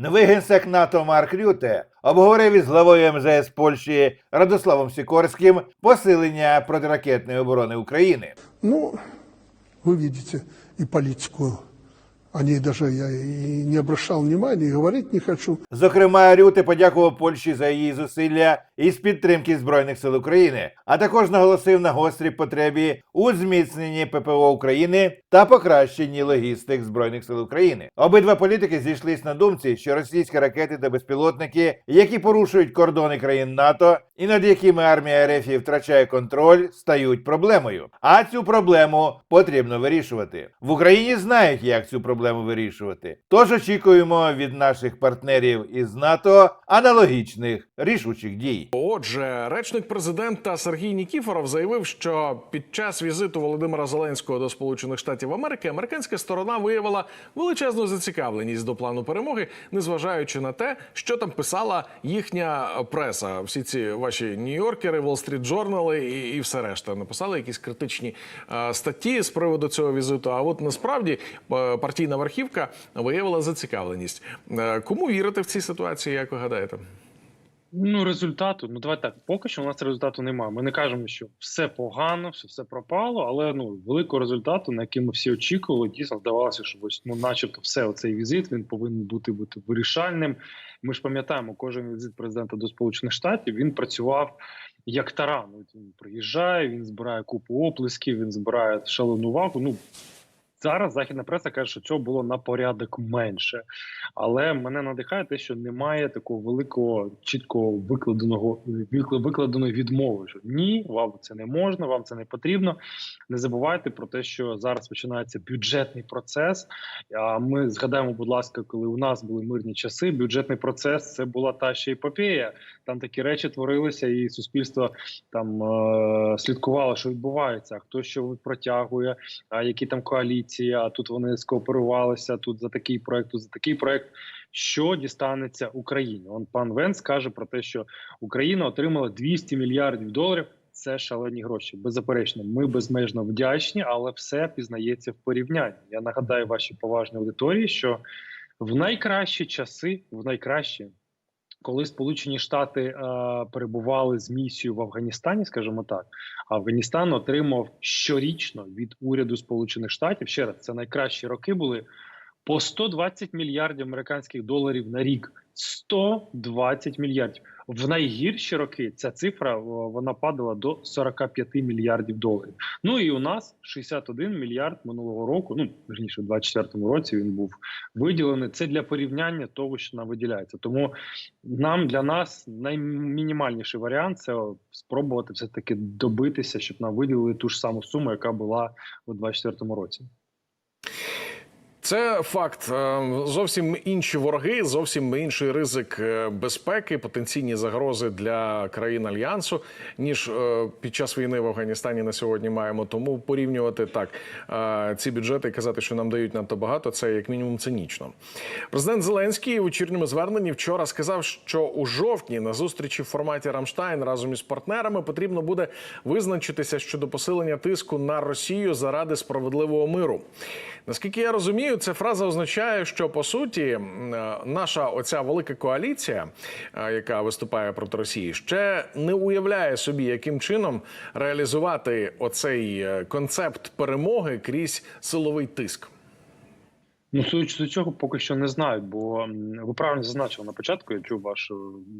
Новий НАТО Марк Рюте обговорив із главою МЗС Польщі Радославом Сікорським посилення протиракетної оборони України. Ну, ви бачите і политику. О ней даже я и не обращал внимания, и говорить не хочу. Зокрема, Рюте подякував Польщі за її зусилля із підтримки збройних сил України, а також наголосив на гострій потребі у зміцненні ППО України та покращенні логістик збройних сил України. Обидва політики зійшлись на думці, що російські ракети та безпілотники, які порушують кордони країн НАТО і над якими армія РФ втрачає контроль, стають проблемою. А цю проблему потрібно вирішувати. В Україні знають, як цю проблему вирішувати. Тож очікуємо від наших партнерів із НАТО аналогічних рішучих дій. Отже, речник президента Сергій Нікіфоров заявив, що під час візиту Володимира Зеленського до Сполучених Штатів Америки американська сторона виявила величезну зацікавленість до плану перемоги, незважаючи на те, що там писала їхня преса. Всі ці ваші Нью-Йоркери, Wall Street Journal і, і все решта написали якісь критичні е, статті з приводу цього візиту. А от насправді е, партійна верхівка виявила зацікавленість. Е, Кому вірити в цій ситуації, як ви гадаєте? Ну, результату, ну давай так. Поки що у нас результату немає. Ми не кажемо, що все погано, що все пропало, але ну великого результату, на який ми всі очікували, дійсно здавалося, що ось ну, начебто, все оцей візит він повинен бути бути вирішальним. Ми ж пам'ятаємо, кожен візит президента до Сполучених Штатів він працював як таран. От Він приїжджає, він збирає купу оплесків, він збирає шалену увагу. Ну зараз західна преса каже, що цього було на порядок менше. Але мене надихає те, що немає такого великого чіткого викладеного викладеної відмови. Що ні, вам це не можна, вам це не потрібно. Не забувайте про те, що зараз починається бюджетний процес. А ми згадаємо, будь ласка, коли у нас були мирні часи, бюджетний процес це була та ще епопея. Там такі речі творилися, і суспільство там е- слідкувало, що відбувається, хто що протягує, а які там коаліції, а тут вони скооперувалися, тут за такий проект, за такий проект. Що дістанеться Україні? Он пан Венс каже про те, що Україна отримала 200 мільярдів доларів. Це шалені гроші. Беззаперечно, ми безмежно вдячні, але все пізнається в порівнянні. Я нагадаю вашій поважній аудиторії, що в найкращі часи, в найкращі, коли Сполучені Штати е, перебували з місією в Афганістані, скажімо так, Афганістан отримав щорічно від уряду Сполучених Штатів. Ще раз, це найкращі роки були по 120 мільярдів американських доларів на рік. 120 мільярдів. В найгірші роки ця цифра вона падала до 45 мільярдів доларів. Ну і у нас 61 мільярд минулого року. Ну верніше, в 24-му році він був виділений. Це для порівняння того, що нам виділяється. Тому нам для нас наймінімальніший варіант це спробувати все таки добитися, щоб нам виділили ту ж саму суму, яка була у 24-му році. Це факт. Е, Зовсім інші вороги, зовсім інший ризик е, безпеки, потенційні загрози для країн альянсу, ніж е, під час війни в Афганістані на сьогодні маємо. Тому порівнювати так ці бюджети і казати, що нам дають надто багато, це як мінімум цинічно. Президент Зеленський у вечірньому зверненні вчора сказав, що у жовтні на зустрічі в форматі Рамштайн разом із партнерами потрібно буде визначитися щодо посилення тиску на Росію заради справедливого миру. Наскільки я розумію, ця фраза означає, що по суті е, наша оця велика коаліція, е, яка виступає проти Росії, ще не уявляє собі, яким чином реалізувати оцей е, концепт перемоги крізь силовий тиск. Ну, судячи з цього, поки що не знають, бо ви правильно зазначили на початку. Я чув ваше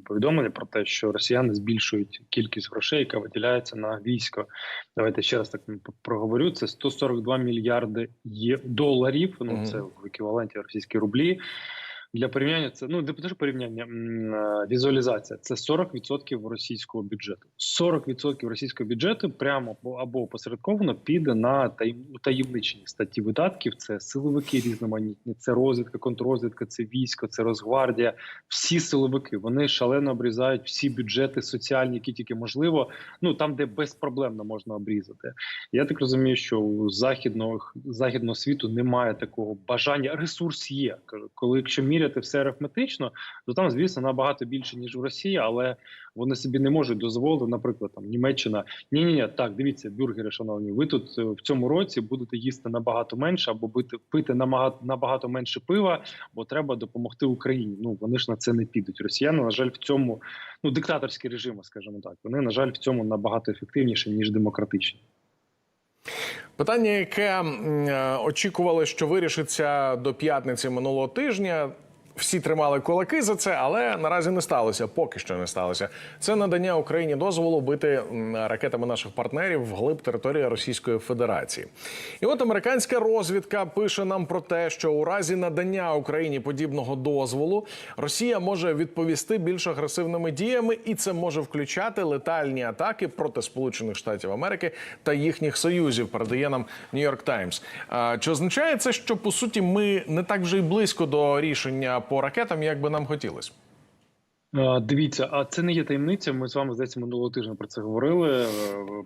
повідомлення про те, що росіяни збільшують кількість грошей, яка виділяється на військо. Давайте ще раз так проговорю. Це 142 мільярди є доларів. Ну це в еквіваленті російські рублі. Для порівняння це ну не теж порівняння візуалізація. Це 40% російського бюджету. 40% російського бюджету прямо або- посередковано піде на таєм- таємничені статті видатків. Це силовики різноманітні, це розвідка, контррозвідка, це військо, це Росгвардія. Всі силовики вони шалено обрізають всі бюджети соціальні, які тільки можливо. Ну там, де безпроблемно можна обрізати. Я так розумію, що у західного західного світу немає такого бажання. Ресурс є. Коли якщо міряти поміряти все арифметично, то там, звісно, набагато більше ніж в Росії, але вони собі не можуть дозволити, наприклад, там Німеччина. Ні, ні, так дивіться, бюргери, шановні, ви тут е, в цьому році будете їсти набагато менше або бити пити набагато менше пива, бо треба допомогти Україні. Ну вони ж на це не підуть. Росіяни, на жаль, в цьому ну диктаторські режими, скажімо так. Вони на жаль в цьому набагато ефективніші ніж демократичні. Питання, яке е, очікували, що вирішиться до п'ятниці минулого тижня. Всі тримали кулаки за це, але наразі не сталося. Поки що не сталося. Це надання Україні дозволу бити ракетами наших партнерів вглиб території Російської Федерації. І от американська розвідка пише нам про те, що у разі надання Україні подібного дозволу Росія може відповісти більш агресивними діями, і це може включати летальні атаки проти Сполучених Штатів Америки та їхніх союзів. Передає нам Нью-Йорк Таймс. Чи означає це, що по суті ми не так вже й близько до рішення по ракетам, як би нам хотілося? Е, Дивіться, а це не є таємниця. Ми з вами здається минулого тижня про це говорили. е,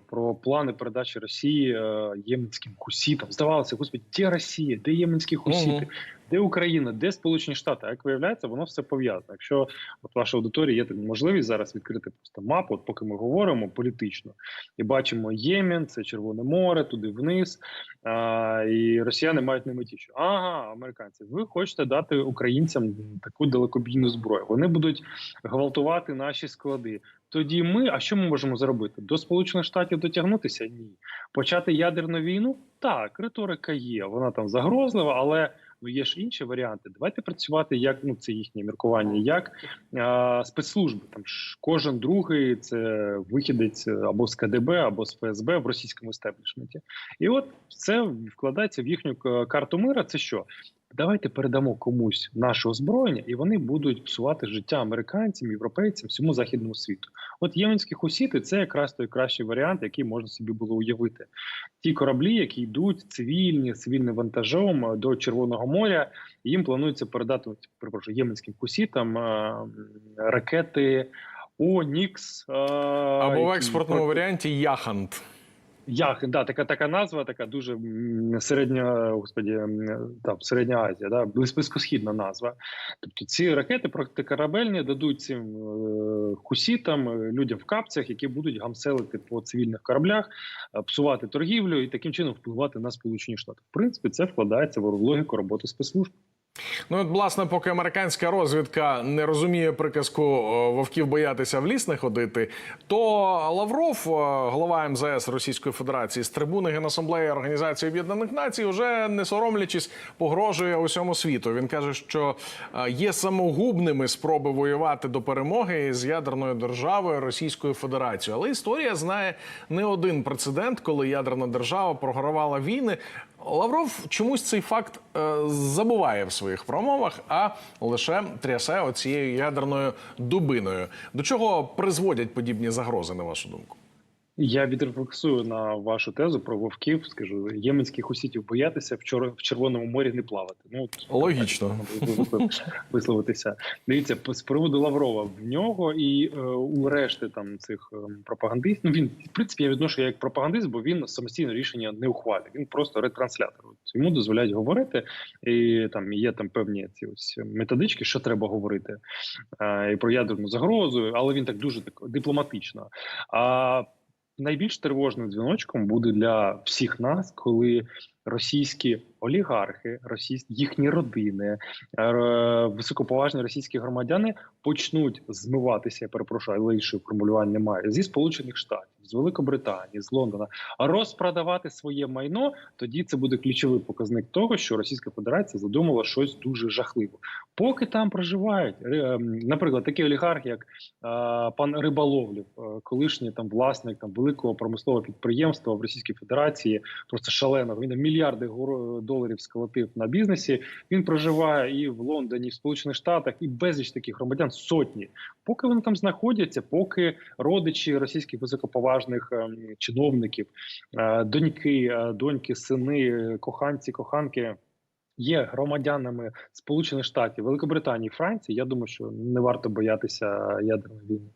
Про плани передачі Росії е, єменським хусітам. Здавалося, господи, де Росія, де єменські хусіти, Мгм. Де Україна, де Сполучені Штати? Як виявляється, воно все пов'язано. Якщо от ваша аудиторія є така можливість зараз відкрити просто мапу, от поки ми говоримо політично, і бачимо Ємен, це Червоне море, туди вниз. А, і росіяни мають на меті, що ага, американці, ви хочете дати українцям таку далекобійну зброю. Вони будуть гвалтувати наші склади. Тоді ми, а що ми можемо зробити? До Сполучених Штатів дотягнутися? Ні. Почати ядерну війну? Так, риторика є, вона там загрозлива, але ну є ж інші варіанти. Давайте працювати як ну це їхнє міркування, як а, спецслужби. Там ж кожен другий це вихідець або з КДБ, або з ФСБ в російському естеблішменті. І от це вкладається в їхню карту мира. Це що? Давайте передамо комусь наше озброєння, і вони будуть псувати життя американцям, європейцям, всьому західному світу. От єменські хусіти це якраз той кращий варіант, який можна собі було уявити. Ті кораблі, які йдуть цивільні, цивільним вантажом е, до Червоного моря, їм планується передати перепрошую, єменським хусітам е, ракети Онікс е, Або в експортному варіанті Яхант. Як да, така така назва, така дуже середня, господі, там середня Азія, да, близькосхідна назва. Тобто ці ракети протикорабельні дадуть цим е, хусітам, е, людям в капцях, які будуть гамселити по цивільних кораблях, е, псувати торгівлю і таким чином впливати на Сполучені Штати. В принципі, це вкладається в логіку роботи спецслужб. Ну, от, власне, поки американська розвідка не розуміє приказку вовків боятися в ліс не ходити, то Лавров, голова МЗС Російської Федерації, з трибуни Генасамблеї Організації Об'єднаних Націй, вже не соромлячись, погрожує усьому світу. Він каже, що е, є самогубними спроби воювати до перемоги з ядерною державою Російською Федерацією. Але історія знає не один прецедент, коли ядерна держава програвала війни. Лавров чомусь цей факт е, забуває в своїх промовах, а лише трясе оцією ядерною дубиною. До чого призводять подібні загрози, на вашу думку? Я відрефлексую на вашу тезу про вовків. Скажу, єменських хусітів боятися в, в Червоному морі не плавати. Ну от Логічно. висловитися. Дивіться, з приводу Лаврова в нього і е, у решти там цих е, пропагандистів. Ну він в принципі я відношу як пропагандист, бо він самостійно рішення не ухвалює. Він просто ретранслятор. От Йому дозволяють говорити, і там є там певні ці ось методички, що треба говорити е, і про ядерну загрозу, але він так дуже так дипломатично. А найбільш тривожним дзвіночком буде для всіх нас, коли російські олігархи, російські їхні родини, е, високоповажні російські громадяни почнуть змиватися. Я перепрошую, але іншого формулювання немає зі сполучених штатів, з Великобританії, з Лондона, розпродавати своє майно. Тоді це буде ключовий показник того, що Російська Федерація задумала щось дуже жахливе. Поки там проживають, ем, наприклад, такий олігарх, як е, пан Риболовлів, е, колишній там власник там великого промислового підприємства в Російській Федерації, просто шаленого. Він мільярди доларів сколотив на бізнесі. Він проживає і в Лондоні, і в Сполучених Штатах, і безліч таких громадян сотні. Поки вони там знаходяться, поки родичі російських високоповажних ем, чиновників, е, доньки, е, доньки, сини, коханці, коханки. Є громадянами Сполучених Штатів, Великобританії, Франції. Я думаю, що не варто боятися ядерної війни.